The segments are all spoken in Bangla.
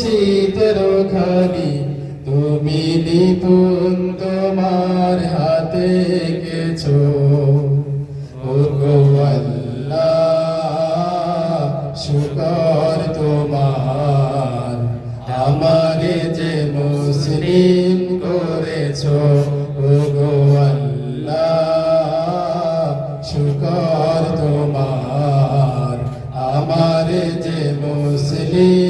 চিত্র খানি তুমি নিপুণ তোমার হাতে এঁকেছো ও গো শুকর তোমার, আমারে যে মুসলিম করেছ। ও গো আল্লাহ, শুকর তোমার, আমারে যে মুসলিম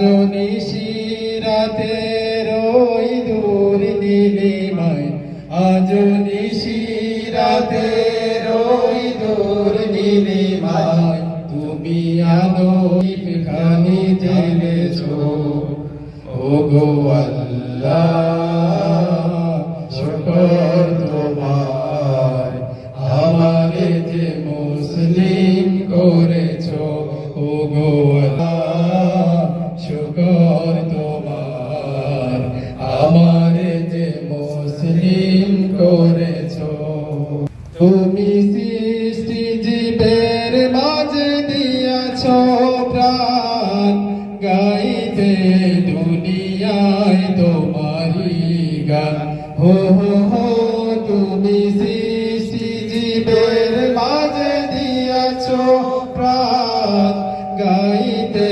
আজ নিশিরাতে রই দূর নীলিমায়। আজ নিশিরাতে রই দূর নীলিমায়। তুমি আলো খানি জেনেছো। ও গো আল্লাহ। সৃষ্টি জীবের মাঝে দিয়াছ প্রাণ। গাইতে দুনিয়ায় তোমারি গান। হো হো হো, তুমি সৃষ্টি জীবের মাঝে দিয়াছ প্রাণ। গাইতে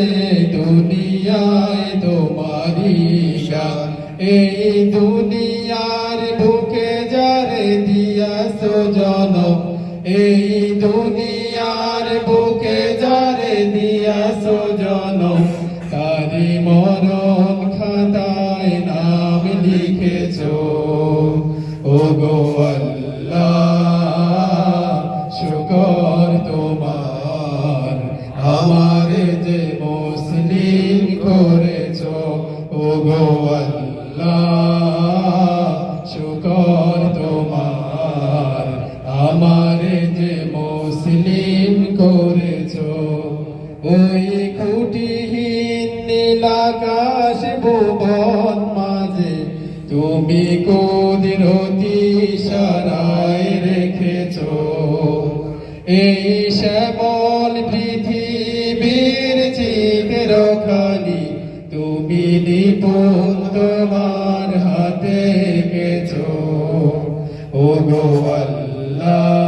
দুনিয়ায় তোমারি গান। এই দুনিয়ার বুকে যারে দিয়াছ জনম এই দুনিয়ার বুকে যারে দিয়া সোজন তারি মরণ খাতায় নাম লিখেছ। ও গো আল্লাহ, শুকর তোমার, আমারে ওই খুঁটিহীন নীলাকাশ ভুবন মাঝে তুমি কুদরতি সারায় রেখেছ। এই শ্যামল পৃথিবীর চিত্র খানি তুমি নিপুণ তোমার হাতে গেছ ও গো আল্লাহ।